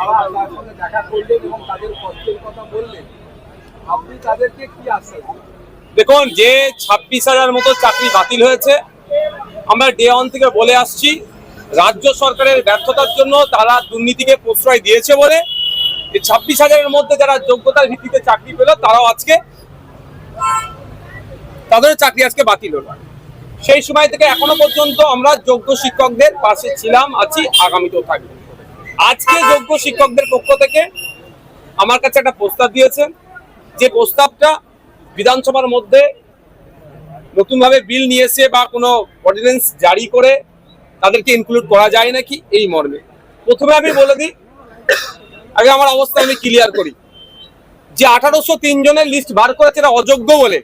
তারা তার সঙ্গে দেখা করলেন এবং তাদের কষ্টের কথা বললেন। আপনি তাদেরকে কি দেখুন, যে ছাব্বিশ হাজার মতো চাকরি বাতিল হয়েছে, আমরা ডে ওয়ান থেকে বলে আসছি, রাজ্য সরকারের ব্যর্থতার জন্য তারা দুর্নীতিকে প্রশ্রয় দিয়েছে বলে। ছাব্বিশ হাজারের মধ্যে যারা যোগ্যতার ভিত্তিতে চাকরি পেল, তারাও আজকে তাদের চাকরি আজকে বাতিল হলো। সেই সময় থেকে এখনও পর্যন্ত আমরা যোগ্য শিক্ষকদের পাশে ছিলাম, আছি, আগামীতেও থাকব। আজকে যোগ্য শিক্ষকদের পক্ষ থেকে আমার কাছে একটা প্রস্তাব দিয়েছেন। যে প্রস্তাবটা বিধানসভার মধ্যে নতুনভাবে বিল নিয়ে এসে বা কোনো অর্ডিন্যান্স জারি করে তাদেরকে ইনক্লুড করা যায় নাকি এই মর্মে। প্রথমে আমি বলে দিই, আগে আমার অবস্থা আমি ক্লিয়ার করি। যে আঠারোশো তিন জনের লিস্ট বার করেছে এরা অযোগ্য বলে।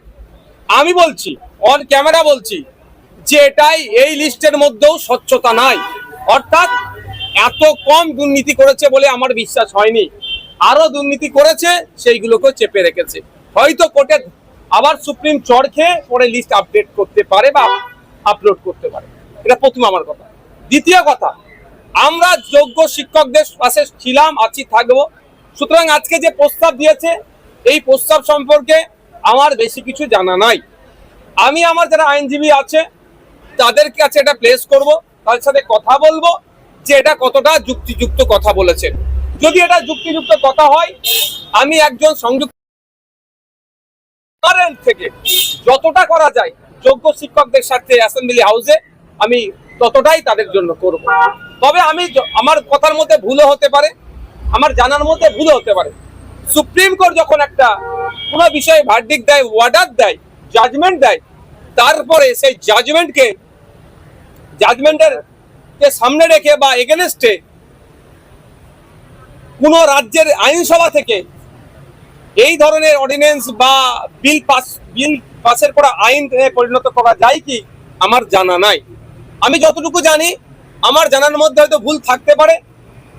আমি বলছি অন ক্যামেরা বলছি যে এটাই এই লিস্টের মধ্যেও স্বচ্ছতা নাই। অর্থাৎ এত কম দুর্নীতি করেছে বলে আমার বিশ্বাস হয়নি। আরও দুর্নীতি করেছে সেইগুলোকে চেপে রেখেছে। হয়তো কোর্টে আবার সুপ্রিম চড় খেয়ে পরে লিস্ট আপডেট করতে পারে বা আপলোড করতে পারে। এটা প্রথম আমার কথা। দ্বিতীয় কথা, আমরা যোগ্য শিক্ষকদের পাশে ছিলাম, আছি, থাকব। সুতরাং আজকে যে প্রস্তাব দিয়েছে, এই প্রস্তাব সম্পর্কে আমার বেশি কিছু জানা নাই। আমি আমার যারা আইনজীবী আছে, তাদের কাছে এটা প্লেস করব, তাদের সাথে কথা বলব যে এটা কতটা যুক্তিযুক্ত কথা বলেছেন। যদি এটা যুক্তিযুক্ত কথা হয়, আমি একজন সংযুক্ত থেকে যতটা করা যায়, যোগ্য শিক্ষকদের সাথে অ্যাসেম্বলি হাউসে আমি ততটাই তাদের জন্য করব। তবে আমি আমার কথার মধ্যে ভুলও হতে পারে, আমার জানার মধ্যে ভুলও হতে পারে। সুপ্রিম কোর্ট যখন একটা কোনো বিষয়ে ভার্ডিক দেয় ওয়ার্ডার দেয় জাজমেন্ট দেয়, তারপরে সেই জাজমেন্টকে জাজমেন্টের কে সামনে রেখে বা এগেনস্টে কোন রাজ্যের আইনসভা থেকে এই ধরনের অর্ডিন্যান্স বা বিল পাস বিল পাসের করা আইন পরিণত করা যায় কি? আমার জানা নাই। আমি যতটুকু জানি, আমার জানার মধ্যে হয়তো ভুল থাকতে পারে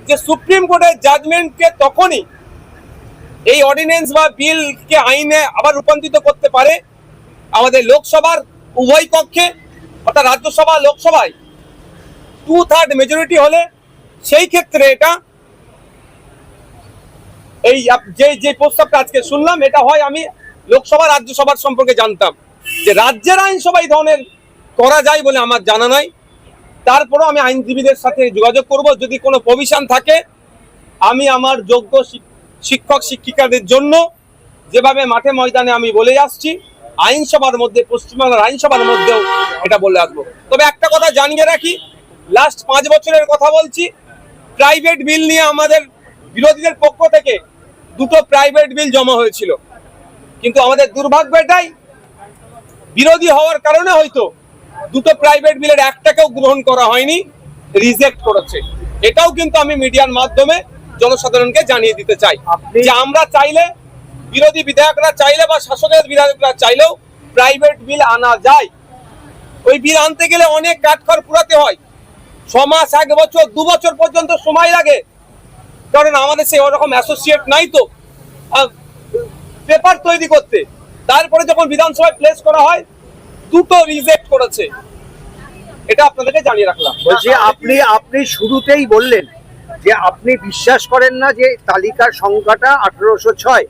যে সুপ্রিম কোর্টের জাজমেন্টকে তখনই এই অর্ডিন্যান্স বা বিলকে আইনে আবার রূপান্তরিত করতে পারে আমাদের লোকসভার উভয় কক্ষে, অর্থাৎ রাজ্যসভা, লোকসভায় টু থার্ড মেজরিটি হলে সেই ক্ষেত্রে এটা এই যে যে প্রস্তাবটা আজকে শুনলাম, এটা হয় আমি লোকসভা, রাজ্যসভার সম্পর্কে জানতাম যে রাজ্যের আইনসভা এই ধরনের করা যায় বলে আমার জানা নাই। তারপরেও আমি আইনজীবীদের সাথে যোগাযোগ করব। যদি কোনো প্রভিশন থাকে, আমি আমার যোগ্য শিক্ষক, শিক্ষিকাদের জন্য যেভাবে মাঠে ময়দানে আমি বলে আসছি, আইনসভার মধ্যে, পশ্চিমবাংলার আইনসভার মধ্যেও এটা বলে আসব। তবে একটা কথা জানিয়ে রাখি লাস্ট পাঁচ বছরের কথা বলছি। প্রাইভেট বিল নিয়ে আমাদের বিরোধীদের পক্ষ থেকে দুটো প্রাইভেট বিল জমা হয়েছিল। কিন্তু আমাদের দুর্ভাগ্য এটাই বিরোধী হওয়ার কারণে হয়তো দুটো প্রাইভেট বিলের একটাকেও গ্রহণ করা হয়নি রিজেক্ট করেছে। এটাও কিন্তু আমি মিডিয়ার মাধ্যমে জনসাধারণকে জানিয়ে দিতে চাই। যে আমরা চাইলে বিরোধী বিধায়করা চাইলে বা শাসকের বিধায়করা চাইলেও প্রাইভেট বিল আনা যায়। ওই বিল আনতে গেলে অনেক কাঠখড় পুরাতে হয়। ছ মাস, এক বছর, দু বছর পর্যন্ত সময় লাগে। কারণ আমাদের সেই ওরকম অ্যাসোসিয়েট নাই তো। পেপার তৈরি করতে। তারপরে যখন বিধানসভায় প্লেস করা হয়, দুটো রিজেক্ট করেছে। এটা আপনাদেরকে জানিয়ে রাখলাম। বলছি, আপনি আপনি শুরুতেই বললেন যে আপনি বিশ্বাস করেন না যে তালিকার সংখ্যাটা আঠারোশো ছয়।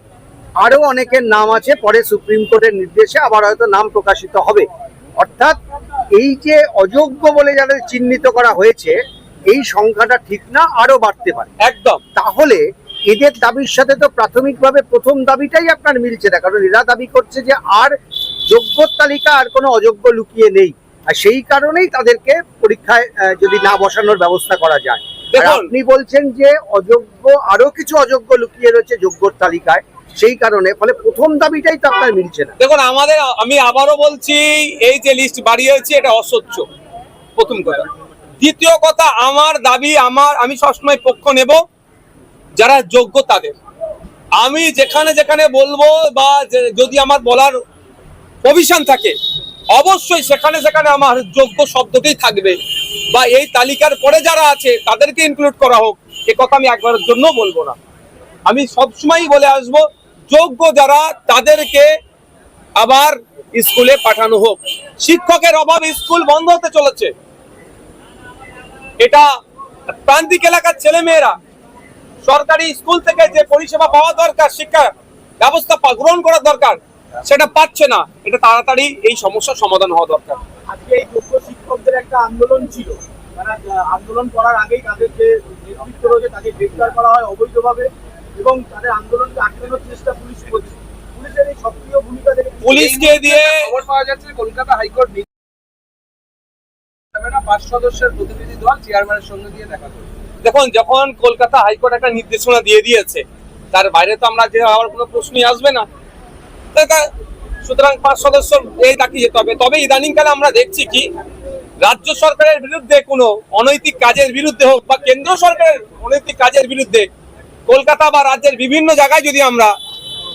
আরও অনেকের নাম আছে, পরে সুপ্রিম কোর্টের নির্দেশে আবার হয়তো নাম প্রকাশিত হবে। অর্থাৎ এই যে অযোগ্য বলে যাদের চিহ্নিত করা হয়েছে এই সংখ্যাটা ঠিক না আরও বাড়তে পারে। একদম। তাহলে এদের দাবির সাথে তো প্রাথমিকভাবে প্রথম দাবিটাই আপনার মিলছে না কারণ এরা দাবি করছে যে আর যোগ্য তালিকা আর কোনো অযোগ্য লুকিয়ে নেই। আর সেই কারণেই তাদেরকে পরীক্ষায় যদি না বসানোর ব্যবস্থা করা যায়। আপনি বলছেন যে অযোগ্য আরও কিছু অযোগ্য লুকিয়ে রয়েছে যোগ্যর তালিকায়। সেই কারণে, ফলে প্রথম দাবিটাই তো আপনার মিলছে না। দেখুন, আমাদের, আমি আবারও বলছি, এই যে লিস্ট বাড়িয়েছে, এটা অস্বচ্ছ প্রথম কথা। দ্বিতীয় কথা, আমার দাবি, আমার, আমি সবসময় পক্ষ নেব, যারা যোগ্য তাদের। আমি যেখানে যেখানে বলব বা যদি আমার বলার প্রভিশন থাকে, অবশ্যই সেখানে সেখানে আমার যোগ্য শব্দটি থাকবে। বা এই তালিকার পরে যারা আছে, তাদেরকে ইনক্লুড করা হোক। এ কথা আমি একবারের জন্য বলব না। আমি সবসময়ই বলে আসব যোগ্য যারা, তাদেরকে আবার স্কুলে পাঠানো হোক। শিক্ষকের অভাবে স্কুল বন্ধ হতে চলেছে। এটা প্রান্তিক এলাকার ছেলে মেয়েরা সরকারি স্কুল থেকে যে পরিষেবা পাওয়া দরকার, শিক্ষা ব্যবস্থা গ্রহণ করা দরকার, সেটা পাচ্ছে না। এটা তাড়াতাড়ি এই সমস্যার সমাধান হওয়া দরকার। আজকে এই শিক্ষকদের একটা আন্দোলন ছিল। আন্দোলন করার আগেই তাদের যে নেতৃত্ব রয়েছে, তাকে গ্রেফতার করা হয় অবৈধভাবে। এবং তাদের আন্দোলনকে আটকানোর চেষ্টা পুলিশ করছে। পুলিশের এই সক্রিয় ভূমিকা দেখে পুলিশকে দিয়ে খবর পাওয়া যাচ্ছে কলকাতা হাইকোর্ট পাঁচ সদস্যের প্রতিনিধি দল চেয়ারম্যানের সঙ্গে দিয়ে দেখা করবে। দেখুন যখন কলকাতা হাইকোর্ট একটা নির্দেশনা দিয়ে দিয়েছে তার বাইরে তো আমরা যে আমার কোনো প্রশ্নই আসবে না। সুতরাং পাঁচ সদস্য এই তাকে যেতে হবে। তবে ইদানিংকালে আমরা দেখছি কি রাজ্য সরকারের বিরুদ্ধে কোনো অনৈতিক কাজের বিরুদ্ধে হোক বা কেন্দ্র সরকারের অনৈতিক কাজের বিরুদ্ধে কলকাতা বা রাজ্যের বিভিন্ন জায়গায় যদি আমরা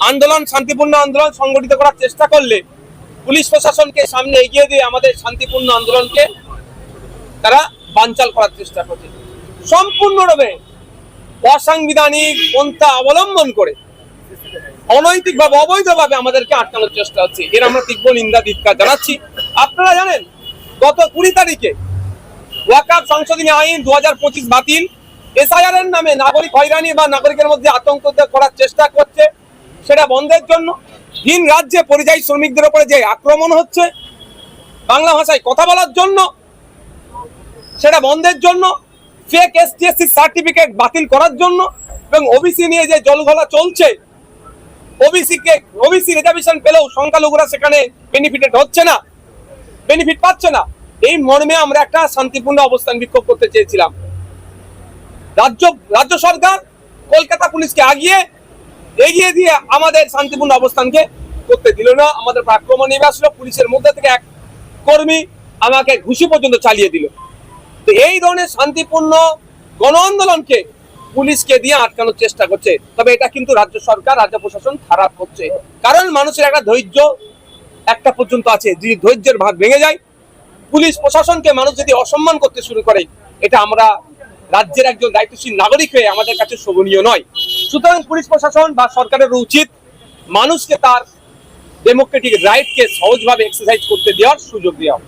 আন্দোলন, শান্তিপূর্ণ আন্দোলন সংগঠিত করার চেষ্টা করলে পুলিশ প্রশাসনকে সামনে এগিয়ে দিয়ে আমাদের শান্তিপূর্ণ আন্দোলনকে তারা বানচাল করার চেষ্টা করছে। সম্পূর্ণরূপে অসাংবিধানিক পন্থা অবলম্বন করে অনৈতিকভাবে, অবৈধভাবে আমাদেরকে আটকানোর চেষ্টা হচ্ছে। এর আমরা তীব্র নিন্দা, ধিক্কার জানাচ্ছি। আপনারা জানেন, গত কুড়ি তারিখে ওয়াকাব সংশোধনী আইন দু হাজার পঁচিশ বাতিল এসআইআর এর নামে নাগরিক হয়রানি বা নাগরিকের মধ্যে আতঙ্ক করার চেষ্টা করছে সেটা বন্ধের জন্য। ভিন রাজ্যে পরিযায়ী শ্রমিকদের উপরে যে আক্রমণ হচ্ছে, বাংলা ভাষায় কথা বলার জন্য, সেটা বন্ধের জন্য ফেক এসটিএসসি সার্টিফিকেট বাতিল করার জন্য এবং ওবিসি নিয়ে যে জলঘোলা চলছে ওবিসি কে ওবিসি রিজার্ভেশন পেলেও সংখ্যালঘুরা সেখানে বেনিফিটেড হচ্ছে না বেনিফিট পাচ্ছে না। এই মর্মে আমরা একটা শান্তিপূর্ণ অবস্থান বিক্ষোভ করতে চেয়েছিলাম। রাজ্য রাজ্য সরকার কলকাতা পুলিশকে আগিয়ে এগিয়ে দিয়ে আমাদের শান্তিপূর্ণ অবস্থানকে করতে দিল না। আমাদের আক্রমণ নেমে আসলো পুলিশের মধ্যে থেকে এক কর্মী আমাকে ঘুষি পর্যন্ত চালিয়ে দিল। তো এই ধরনের শান্তিপূর্ণ গণ আন্দোলনকে পুলিশকে দিয়ে আটকানোর চেষ্টা করছে। তবে এটা কিন্তু রাজ্য সরকার, রাজ্য প্রশাসন খারাপ করছে। কারণ মানুষের একটা ধৈর্য একটা পর্যন্ত আছে। যদি ধৈর্যের ভাগ ভেঙে যায়, পুলিশ প্রশাসনকে মানুষ যদি অসম্মান করতে শুরু করে, এটা আমরা রাজ্যের একজন দায়িত্বশীল নাগরিক হয়ে আমাদের কাছে শোভনীয় নয়। সুতরাং পুলিশ প্রশাসন বা সরকারের উচিত মানুষকে তার ডেমোক্রেটিক রাইটকে সহজভাবে এক্সারসাইজ করতে দেওয়ার সুযোগ দেওয়া।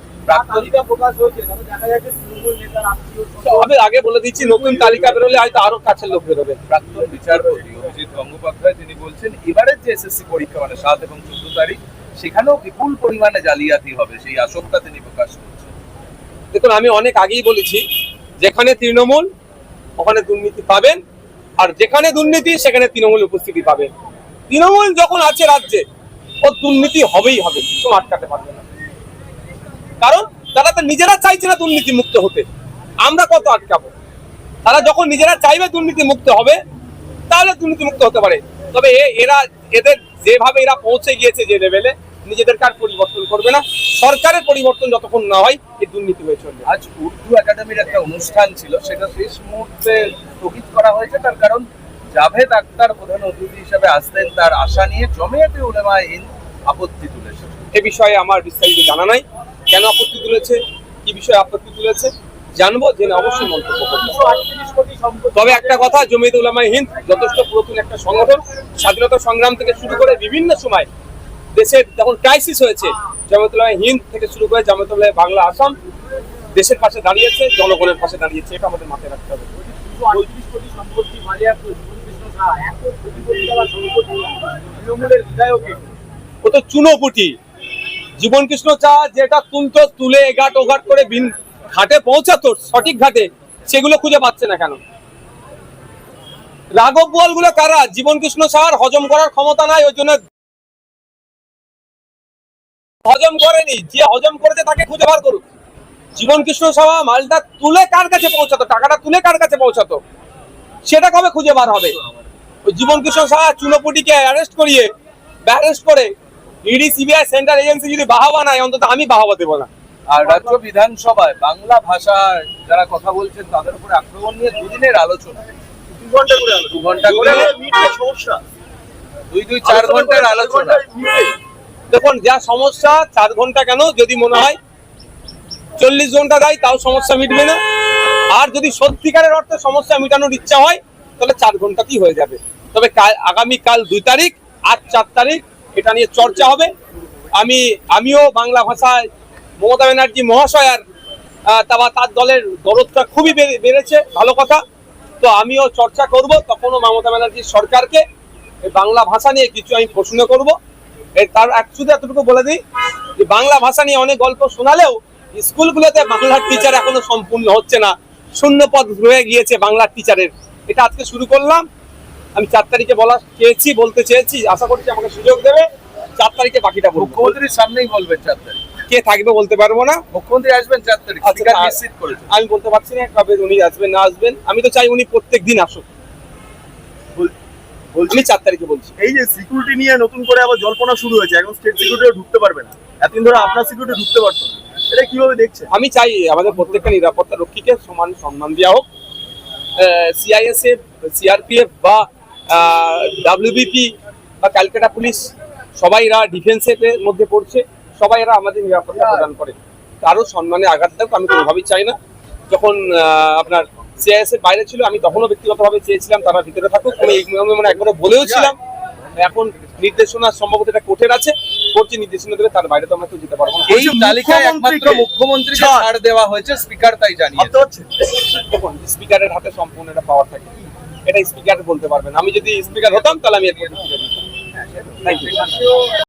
আমি আগে বলে দিচ্ছি নতুন তালিকা বেরোলে হয়তো আরও কাছের লোক বেরোবে। প্রাক্তন বিচারপতি অভিজিৎ গঙ্গোপাধ্যায় তিনি বলছেন এবারের যে এসএসসি পরীক্ষা মানে সাত এবং চোদ্দ তারিখ সেখানেও বিপুল পরিমাণে জালিয়াতি হবে সেই আশঙ্কা তিনি প্রকাশ করছেন। দেখুন আমি অনেক আগেই বলেছি যেখানে তৃণমূল, ওখানে দুর্নীতি পাবেন। আর যেখানে দুর্নীতি, সেখানে তৃণমূল উপস্থিতি পাবেন। তৃণমূল যখন আছে রাজ্যে, ও দুর্নীতি হবেই হবে, কিছু আটকাতে পারবে না। কারণ তারা তো নিজেরা চাইছে না দুর্নীতি মুক্ত হতে। আমরা কত আটকাবো? তারা যখন নিজেরা চাইবে দুর্নীতি মুক্ত হবে, তাহলে দুর্নীতি মুক্ত হতে পারে। তবে এরা, এদের যেভাবে এরা পৌঁছে গিয়েছে যে লেভেলে নিজেদেরকে আর পরিবর্তন করবে না। সরকারের পরিবর্তন যতক্ষণ না হয় এই দুর্নীতি হয়ে চলবে। আজ উর্দু একাডেমির একটা অনুষ্ঠান ছিল সেটা শেষ মুহূর্তে স্থগিত করা হয়েছে। তার কারণ জাভেদ আক্তার প্রধান অতিথি হিসেবে আসতেন তার আশা নিয়ে জমিয়তে উলেমা হিন্দ আপত্তি তুলেছে। এ বিষয়ে আমার বিস্তারিত জানা নাই। কেন আপত্তি তুলেছে? কি বিষয়ে আপত্তি তুলেছে? জানব জেনে অবশ্যই মন্তব্য তবে একটা কথা জমিয়ত উলামায়ে হিন্দ যথেষ্ট পুরাতন একটা সংগঠন। স্বাধীনতা সংগ্রাম থেকে শুরু করে বিভিন্ন সময় দেশের যখন ক্রাইসিস হয়েছে জমিয়ত উলামায়ে হিন্দ থেকে শুরু করে জমিয়ত উলামায়ে বাংলা আসাম দেশের পাশে দাঁড়িয়েছে জনগণের পাশে দাঁড়িয়েছে এটা আমাদের মাথায় রাখতে হবে। কোটি সম্পত্তি বাজেয়াপ্ত জীবন কৃষ্ণ ও তো চুনোপুটি। জীবন চা যেটা তুলতো তুলে এঘাট ওঘাট করে বিন ঘাটে পৌঁছাতো সঠিক ঘাটে সেগুলো খুঁজে পাচ্ছে না কেন? রাঘব বোয়ালগুলো কারা? জীবন কৃষ্ণ সাহার হজম করার ক্ষমতা নাই ওই জন্য হজম করেনি যে হজম করেছে তাকে খুঁজে বার করুক। জীবন কৃষ্ণ সাহা মালটা তুলে কার কাছে পৌঁছাতো? টাকাটা তুলে কার কাছে পৌঁছাতো? সেটা কবে খুঁজে বার হবে? ওই জীবন কৃষ্ণ সাহা চুনোপুটিকে অ্যারেস্ট করিয়ে অ্যারেস্ট করে ইডি সিবিআই সেন্ট্রাল এজেন্সি যদি বাহাবা নাই অন্তত আমি বাহাবা দেবো না। আর রাজ্য বিধানসভায় বাংলা ভাষায় যারা কথা বলছেন তাদের উপরে আক্রমণ নিয়ে দুদিনের আলোচনা। দু ঘণ্টা করে দু ঘণ্টা করে? সমস্যা। দুই দুই চার ঘণ্টার আলোচনা। দেখুন যা সমস্যা চার ঘণ্টা কেন যদি মনে হয় চল্লিশ ঘণ্টা দেয় তাও সমস্যা মিটবে না। আর যদি সত্যিকারের অর্থে সমস্যা মেটানোর ইচ্ছা হয় তাহলে চার ঘন্টাতেই হয়ে যাবে। তবে কাল আগামীকাল দুই তারিখ আজ চার তারিখ এটা নিয়ে চর্চা হবে। আমি আমিও বাংলা ভাষায় মমতা ব্যানার্জি মহাশয়ার আহ, তা তার দলের দরদটা খুবই বেড়ে- বেড়েছে ভালো কথা। তো আমিও চর্চা করব তখনও মমতা ব্যানার্জির সরকারকে বাংলা ভাষা নিয়ে কিছু আমি প্রশ্ন করব। এর তার শুধু এতটুকু বলে দিই যে বাংলা ভাষা নিয়ে অনেক গল্প শোনালেও স্কুলগুলোতে বাংলার টিচার এখনও সম্পূর্ণ হচ্ছে না। শূন্য পদ রয়ে গিয়েছে বাংলার টিচারের এটা আজকে শুরু করলাম। আমি চার তারিখে বলা চেয়েছি বলতে চেয়েছি আশা করছি আমাকে সুযোগ দেবে। চার তারিখে বাকিটা মুখ্যমন্ত্রীর সামনেই বলবেন চার তারিখ। কে থাকবে বলতে পারব না। মুখ্যমন্ত্রী আসবেন চার তারিখ। আচ্ছা, আমি বলতে পারছি না কবে উনি আসবেন না আসবেন। আমি তো চাই উনি প্রত্যেক দিন আসুক। আমি চার তারিখে বলছি। এই যে সিকিউরিটি নিয়ে নতুন করে আবার জল্পনা শুরু হয়েছে এখন স্টেট সিকিউরিটিও ঢুকতে পারবে না। এতদিন ধরে আপনার সিকিউরিটি ঢুকতে পারতো না। এটা কীভাবে দেখছেন? আমি চাই আমাদের প্রত্যেকটা নিরাপত্তা রক্ষীকে সমান সম্মান দেওয়া হোক। সিআইএসএফ সিআরপিএফ বা ডাব্লিউবিপি বা ক্যালকাটা পুলিশ সবাই এরা ডিফেন্সের মধ্যে পড়ছে সবাই এরা আমাদের নিরাপত্তা প্রদান করে। কারও সম্মানে আঘাত দেখ আমি কোনোভাবেই চাই না। যখন আহ, আপনার সিআইএসএফ বাইরে ছিল আমি তখনও ব্যক্তিগতভাবে চেয়েছিলাম তারা ভিতরে থাকুক। আমি মানে একবারও বলেও ছিলাম এখন নির্দেশনা সম্ভবত এটা কোর্টের আছে। কোর্ট যে নির্দেশনা দেবে তার বাইরে তো আমরা কেউ যেতে পারব না। এই তালিকায় একমাত্র মুখ্যমন্ত্রীকে মুখ্যমন্ত্রীকে ছাড়। দেওয়া হয়েছে স্পিকার তাই জানিয়েছে। ভাবতে স্পিকারের হাতে সম্পূর্ণ একটা পাওয়ার থাকে। এটা স্পিকার বলতে পারবেন আমি যদি স্পিকার হতাম তাহলে আমি এর থ্যাংক ইউ